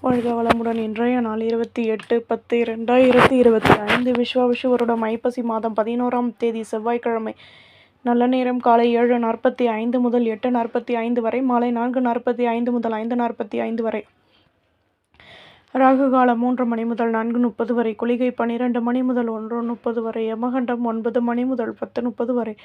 வாழ்க வளமுடன். இன்றைய நாள் இருபத்தி எட்டு பத்து இரண்டாயிரத்தி இருபத்தி ஐந்து விஸ்வாவிஷு வருடம் ஐப்பசி மாதம் பதினோராம் தேதி செவ்வாய்க்கிழமை. நல்ல நேரம் காலை ஏழு நாற்பத்தி ஐந்து முதல் எட்டு நாற்பத்தி ஐந்து வரை மாலை நான்கு நாற்பத்தி ஐந்து முதல் ஐந்து நாற்பத்தி ஐந்து வரை. ராகு காலம் மூன்று மணி முதல் நான்கு முப்பது வரை குளிகை பன்னிரெண்டு மணி முதல் ஒன்று முப்பது வரை யமகண்டம் ஒன்பது மணி முதல் பத்து முப்பது வரை.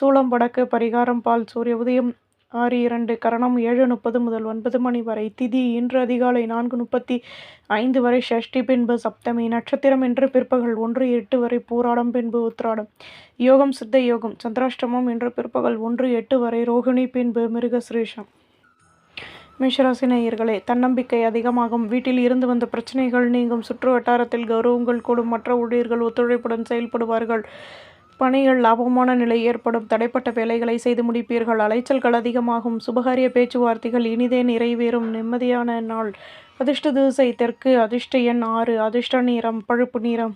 சூளம் வடக்கு பரிகாரம் பால் சூரிய உதயம் ஆறு இரண்டு கரணம் ஏழு முப்பது முதல் ஒன்பது மணி வரை திதி இன்று அதிகாலை நான்கு முப்பத்தி ஐந்து வரை ஷஷ்டி பின்பு சப்தமி நட்சத்திரம் என்று பிற்பகல் ஒன்று எட்டு வரை பூராடம் பின்பு உத்ராடம் யோகம் சித்த யோகம் சந்திராஷ்டமம் என்று பிற்பகல் ஒன்று எட்டு வரை ரோகிணி பின்பு மிருகசிரேஷம். மேஷராசி நேயர்களே தன்னம்பிக்கை அதிகமாகும். வீட்டில் இருந்து வந்த பிரச்சனைகள் நீங்கும். சுற்று வட்டாரத்தில் கௌரவங்கள் கூடும். மற்ற ஊழியர்கள் ஒத்துழைப்புடன் செயல்படுவார்கள். பணிகள் லாபமான நிலை ஏற்படும். தடைப்பட்ட வேலைகளை செய்து முடிப்பீர்கள். அலைச்சல்கள் அதிகமாகும். சுபகாரிய பேச்சுவார்த்தைகள் இனிதே நிறைவேறும். நிம்மதியான நாள். அதிர்ஷ்ட தூசை தெற்கு. அதிர்ஷ்ட எண் ஆறு. அதிர்ஷ்ட நிறம். பழுப்பு நிறம்.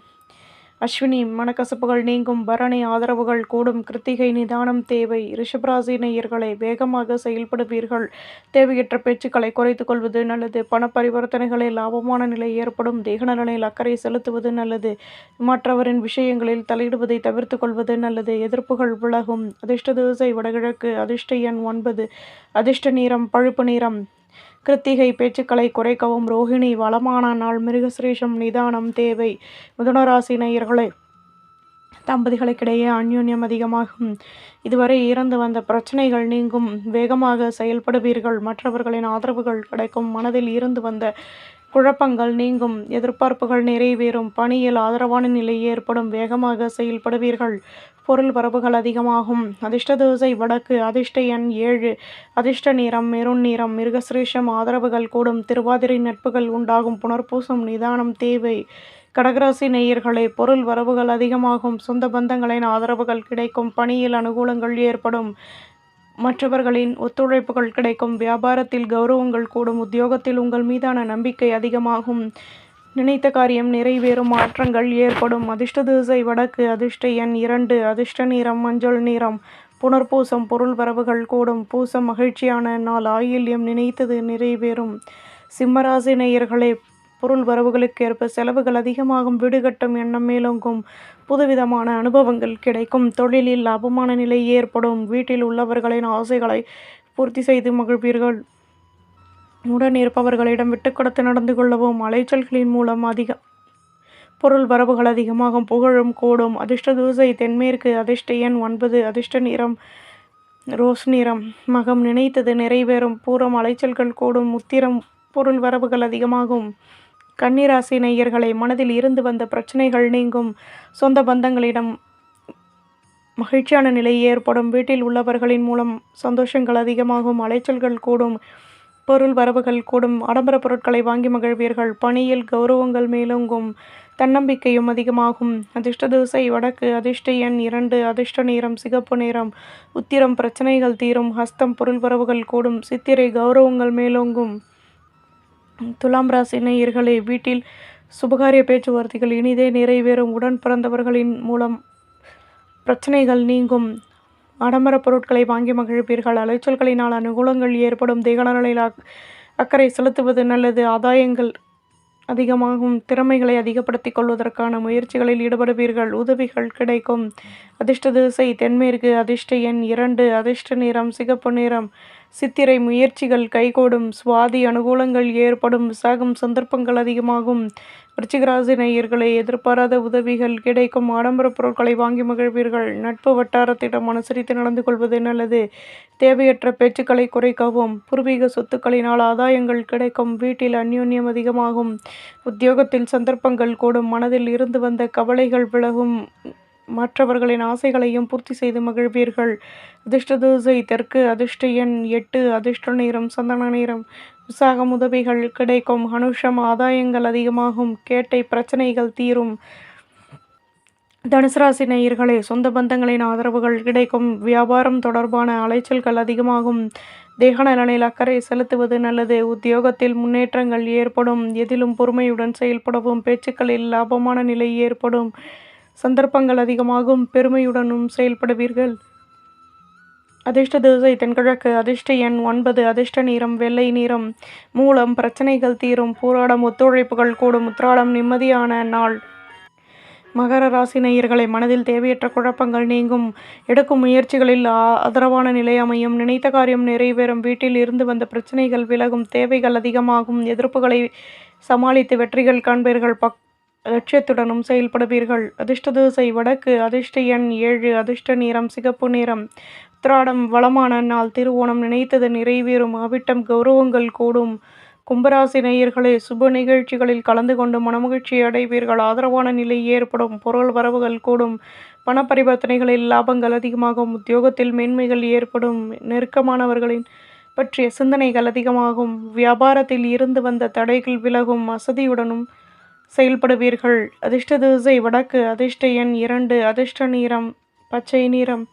அஸ்வினி மனக்கசப்புகள் நீங்கும் பரணி ஆதரவுகள் கூடும் கிருத்திகை நிதானம் தேவை. ரிஷபராசி நேயர்களை வேகமாக செயல்படுவீர்கள். தேவையற்ற பேச்சுக்களை குறைத்துக் கொள்வது நல்லது. பண பரிவர்த்தனைகளில் லாபமான நிலை ஏற்படும். தேகநலனில் அக்கறை செலுத்துவது நல்லது. மற்றவரின் விஷயங்களில் தலையிடுவதை தவிர்த்து கொள்வது நல்லது. எதிர்ப்புகள் விலகும். அதிர்ஷ்ட திசை வடகிழக்கு. அதிர்ஷ்ட எண் ஒன்பது. அதிர்ஷ்ட நிறம் பழுப்பு நிறம். கிருத்திகை பேச்சுக்களை குறைக்கவும் ரோஹிணி வளமான நாள் மிருகசிரேஷம் நிதானம் தேவை. மிதுனராசி நேயர்களே தம்பதிகளுக்கிடையே அந்யோன்யம் அதிகமாகும். இதுவரை இறந்து வந்த பிரச்சனைகள் நீங்கும். வேகமாக செயல்படுவீர்கள். மற்றவர்களின் ஆதரவுகள் கிடைக்கும். மனதில் இருந்து வந்த குழப்பங்கள் நீங்கும். எதிர்பார்ப்புகள் நிறைவேறும். பணியில் ஆதரவான நிலை ஏற்படும். வேகமாக செயல்படுவீர்கள். பொருள் வரவுகள் அதிகமாகும். அதிர்ஷ்ட தோசை வடக்கு அதிர்ஷ்ட எண் ஏழு. அதிர்ஷ்ட நிறம் மெருண் நிறம் மிருகசிரேஷம் ஆதரவுகள் கூடும். திருவாதிரை நட்புகள் உண்டாகும். புனர்பூசம் நிதானம் தேவை. கடகராசி நேயர்களே பொருள் வரவுகள் அதிகமாகும். சொந்த பந்தங்களின் ஆதரவுகள் கிடைக்கும். பணியில் அனுகூலங்கள் ஏற்படும். மற்றவர்களின் ஒத்துழைப்புகள் கிடைக்கும். வியாபாரத்தில் கௌரவங்கள் கூடும். உத்தியோகத்தில் உங்கள் மீதான நம்பிக்கை அதிகமாகும். நினைத்த காரியம் நிறைவேறும். மாற்றங்கள் ஏற்படும். அதிர்ஷ்ட திசை வடக்கு. அதிர்ஷ்ட எண் இரண்டு. அதிர்ஷ்ட நிறம் மஞ்சள் நிறம். புனர்பூசம். பொருள் வரவுகள் கூடும். பூசம் மகிழ்ச்சியான நாள். ஆயில்யம் நினைத்தது நிறைவேறும். சிம்மராசி நேயர்களே பொருள் வரவுகளுக்கு ஏற்ப செலவுகள் அதிகமாகும் வீடுகட்டும் எண்ணம் மேலோங்கும். புதுவிதமான அனுபவங்கள் கிடைக்கும். தொழிலில் லாபமான நிலை ஏற்படும். வீட்டில் உள்ளவர்களின் ஆசைகளை பூர்த்தி செய்து மகிழ்வீர்கள். உடன் இருப்பவர்களிடம் விட்டு கொடுத்து நடந்து கொள்ளவும் அலைச்சல்களின் மூலம் அதிக பொருள் வரவுகள் அதிகமாகும். புகழும் கூடும். அதிர்ஷ்ட தூசை தென்மேற்கு அதிர்ஷ்ட எண் ஒன்பது அதிர்ஷ்ட நிறம் ரோஸ் நிறம். மகம் நினைத்தது நிறைவேறும். பூரம் அலைச்சல்கள் கூடும். உத்திரம் பொருள் வரவுகள் அதிகமாகும். கன்னிராசி நேயர்களை மனதில் இருந்து வந்த பிரச்சனைகள் நீங்கும். சொந்த பந்தங்களிடம் மகிழ்ச்சியான நிலை ஏற்படும். வீட்டில் உள்ளவர்களின் மூலம் சந்தோஷங்கள் அதிகமாகும். அலைச்சல்கள் கூடும். பொருள் வரவுகள் கூடும். ஆடம்பர பொருட்களை வாங்கி மகிழ்வீர்கள். பணியில் கௌரவங்கள் மேலோங்கும். தன்னம்பிக்கையும் அதிகமாகும். அதிர்ஷ்ட திசை வடக்கு அதிர்ஷ்ட எண் இரண்டு அதிர்ஷ்ட நேரம் சிகப்பு நேரம் உத்திரம் பிரச்சனைகள் தீரும். ஹஸ்தம் பொருள் வரவுகள் கூடும். சித்திரை கௌரவங்கள் மேலோங்கும். துலாம் ராசி நேயர்களே வீட்டில் சுபகாரிய பேச்சுவார்த்தைகள் இனிதே நிறைவேறும். உடன் பிறந்தவர்களின் மூலம் பிரச்சனைகள் நீங்கும். ஆடம்பர பொருட்களை வாங்கி மகிழ்ப்பீர்கள் அலைச்சல்களினால் அனுகூலங்கள் ஏற்படும். தேகநலில் அக்கறை செலுத்துவது நல்லது. ஆதாயங்கள் அதிகமாகும். திறமைகளை அதிகப்படுத்திக் கொள்வதற்கான முயற்சிகளில் ஈடுபடுவீர்கள். உதவிகள் கிடைக்கும். அதிர்ஷ்ட திசை தென்மேற்கு. அதிர்ஷ்ட எண் இரண்டு. அதிர்ஷ்ட நிறம் சிகப்பு நிறம். சித்திரை முயற்சிகள் கைகூடும் சுவாதி அனுகூலங்கள் ஏற்படும் விசாகம் சந்தர்ப்பங்கள் அதிகமாகும். விருச்சிகராசி நேயர்களை எதிர்பாராத உதவிகள் கிடைக்கும். ஆடம்பர பொருட்களை வாங்கி மகிழ்வீர்கள். நட்பு வட்டாரத்திடம் அனுசரித்து நடந்து கொள்வது நல்லது. தேவையற்ற பேச்சுக்களை குறைக்கவும். பூர்வீக சொத்துக்களினால் ஆதாயங்கள் கிடைக்கும். வீட்டில் அந்யோன்யம் அதிகமாகும். உத்தியோகத்தில் சந்தர்ப்பங்கள் கூடும். மனதில் இருந்து வந்த கவலைகள் விலகும். மற்றவர்களின் ஆசைகளையும் பூர்த்தி செய்து மகிழ்வீர்கள். அதிர்ஷ்ட தூசை தெற்கு அதிர்ஷ்ட எண் எட்டு அதிர்ஷ்ட நிறம் சந்தன நிறம் உற்சாகம் உதவிகள் கிடைக்கும். அனுஷம் ஆதாயங்கள் அதிகமாகும். கேட்டை பிரச்சனைகள் தீரும். தனுசு ராசி நேயர்களே சொந்த பந்தங்களின் ஆதரவுகள் கிடைக்கும். வியாபாரம் தொடர்பான அலைச்சல்கள் அதிகமாகும். தேக நலனில் அக்கறை செலுத்துவது நல்லது. உத்தியோகத்தில் முன்னேற்றங்கள் ஏற்படும். எதிலும் பொறுமையுடன் செயல்படவும். பேச்சுக்களில் லாபமான நிலை ஏற்படும். சந்தர்ப்பங்கள் அதிகமாகும் பெருமையுடனும் செயல்படுவீர்கள். அதிர்ஷ்ட திசை தென்கிழக்கு அதிர்ஷ்ட எண் ஒன்பது அதிர்ஷ்ட நீரம் வெள்ளை நிறம். மூலம் பிரச்சனைகள் தீரும் பூராடம் ஒத்துழைப்புகள் கூடும் உத்திராடம் நிம்மதியான நாள். மகர ராசி நேயர்களை மனதில் தேவையற்ற குழப்பங்கள் நீங்கும். எடுக்கும் முயற்சிகளில் ஆ- ஆதரவான நிலை அமையும். நினைத்த காரியம் நிறைவேறும். வீட்டில் இருந்து வந்த பிரச்சனைகள் விலகும். தேவைகள் அதிகமாகும். எதிர்ப்புகளை சமாளித்து வெற்றிகள் காண்பீர்கள். பக் லட்சியத்துடனும் செயல்படுவீர்கள். அதிர்ஷ்ட திசை வடக்கு அதிர்ஷ்ட எண் ஏழு அதிர்ஷ்ட நிறம் சிகப்பு நிறம். உத்திராடம் வளமான நாள் திருவோணம் நினைத்தது நிறைவேறும் அவிட்டம் கௌரவங்கள் கூடும். கும்பராசி நேயர்களே சுப நிகழ்ச்சிகளில் கலந்து கொண்டு மனமகிழ்ச்சி அடைவீர்கள். ஆதரவான நிலை ஏற்படும் பொருள் வரவுகள் கூடும். பண பரிவர்த்தனைகளில் லாபங்கள் அதிகமாகும் உத்தியோகத்தில் மேன்மைகள் ஏற்படும். நெருக்கமானவர்களின் பற்றிய சிந்தனைகள் அதிகமாகும். வியாபாரத்தில் இருந்து வந்த தடைகள் விலகும் வசதியுடனும் செயல்படுவீர்கள். அதிர்ஷ்ட திசை வடக்கு அதிர்ஷ்ட எண் இரண்டு அதிர்ஷ்ட நிறம் பச்சை நிறம்.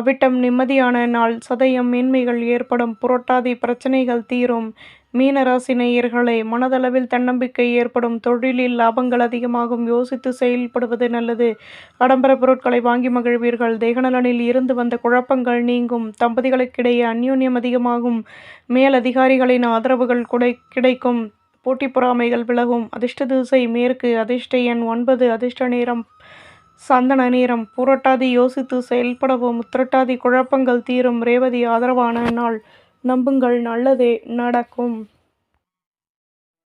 அவிட்டம் நிம்மதியான நாள் சதயம் மேன்மைகள் ஏற்படும் புரட்டாதி பிரச்சனைகள் தீரும். மீனராசி நேயர்களே மனதளவில் தன்னம்பிக்கை ஏற்படும் தொழிலில் லாபங்கள் அதிகமாகும் யோசித்து செயல்படுவது நல்லது. ஆடம்பர பொருட்களை வாங்கி மகிழ்வீர்கள். தேகநலனில் இருந்து வந்த குழப்பங்கள் நீங்கும் தம்பதிகளுக்கிடையே அந்யோன்யம் அதிகமாகும். மேல் அதிகாரிகளின் ஆதரவுகள் குடை கிடைக்கும். போட்டி பொறாமைகள் விலகும். அதிர்ஷ்ட திசை மேற்கு அதிர்ஷ்ட எண் ஒன்பது அதிர்ஷ்ட நேரம் சந்தன நேரம். புரட்டாதி யோசித்து செயல்படவும் உத்திரட்டாதி குழப்பங்கள் தீரும். ரேவதி ஆதரவான நாள். நம்புங்கள் நல்லதே நடக்கும்.